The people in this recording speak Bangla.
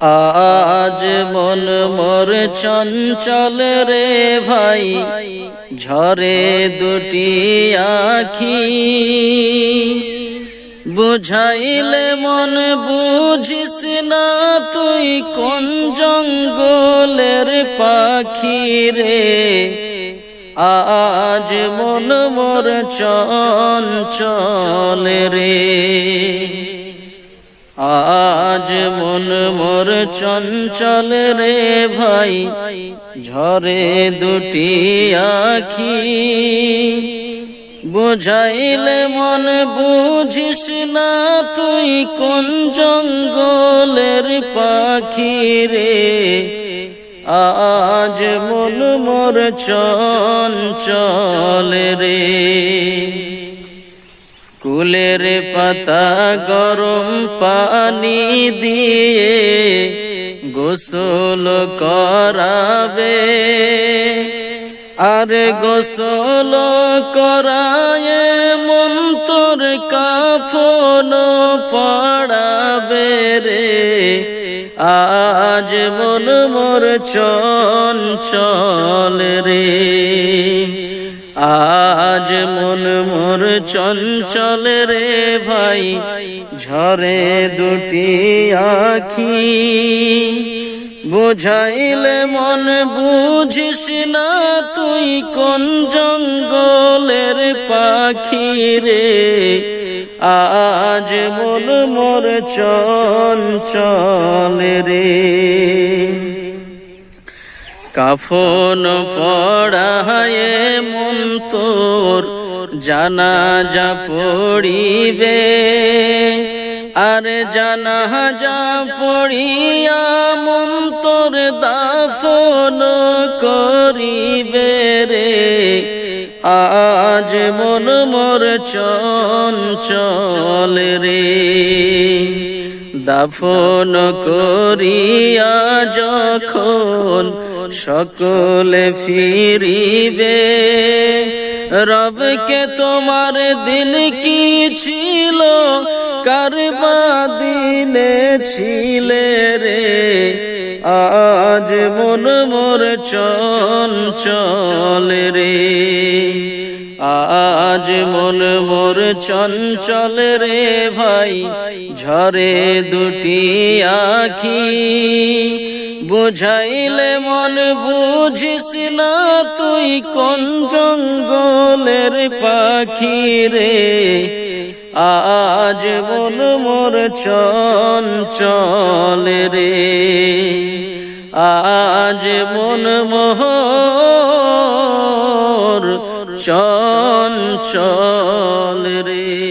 আজ মন মোর চঞ্চল রে ভাই, ঝরে দুটি আখি। বুঝাইলে মন বুঝিস না তুই কোন জঙ্গলের পাখি রে। আজ মন মোর চঞ্চল রে। আজ মন মোর চঞ্চল রে ভাই, ঝরে দুটি আখি। বুঝাইলে মন, বুঝিস না তুই কোন জঙ্গলের পাখি রে। আজ মন মোর চঞ্চল রে। কুলের পাতা গরম পানি দিয়ে গোসল করাবে। আর গোসল করায় মন তোর কাফন পড়াবে রে। আজ মন মোর চঞ্চল রে। আজ মন চঞ্চল রে ভাই, ঝরে দুটি আখি। বুঝাইলে মন, বুঝিস না তুই কোন জঙ্গলের পাখি রে। আজ মন মোর চঞ্চল রে। কাফন পড়ায়ে মন তোর জানাজা পড়িবে, আর জানাজা পড়িয়া মন তোর দাফন করিবে রে। আজ মন মোর চঞ্চল রে। দাফন করিয়া যখন সকলে ফিরিবে। রবকে তোমার দিন কি ছিল? কারবা দিলে ছিলে রে? আজ মন মোর চঞ্চল রে। আজ মন মোর চঞ্চল রে ভাই, ঝরে দুটি আখি। বুঝাইলে মন বুঝিস না তুই কোন জঙ্গলের পাখি রে? আজ মন মোর চঞ্চল রে। আজ মন মোহর চঞ্চল রে।